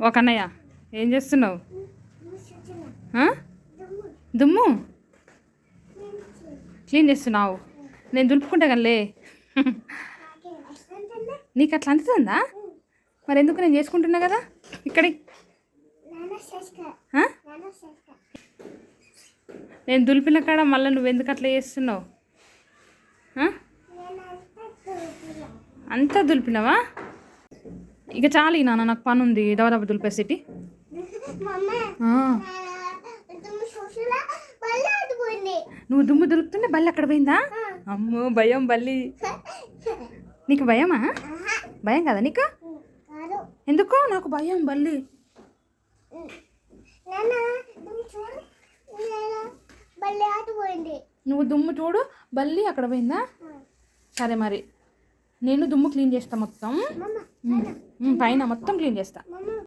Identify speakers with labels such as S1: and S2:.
S1: ఒక అన్నయ్య ఏం చేస్తున్నావు? దుమ్ము? క్లీన్ చేస్తున్నావు. నేను దులుపుకుంటా కనలే నీకు అట్లా అందుతుందా మరి ఎందుకు నేను చేసుకుంటున్నా కదా? ఇక్కడి. నేను దులిపిన కాడ మళ్ళీ నువ్వు ఎందుకు అట్లా చేస్తున్నావు? అంతా దులిపినావా? ఇక చాలు నాన్న నాకు పని ఉంది దవదవ దులిపేసిటి. నువ్వు దుమ్ము దులుపుతుంటే బల్లి అక్కడ పోయిందా? అమ్మో భయం బల్లి నీకు భయమా? భయం కదా నీకు? ఎందుకు? నాకు భయం బల్లి నువ్వు దుమ్ము చూడు బల్లి అక్కడ పోయిందా? సరే మరి. నేను దుమ్ము క్లీన్ చేస్తా మొత్తం. పైన. మొత్తం క్లీన్ చేస్తా.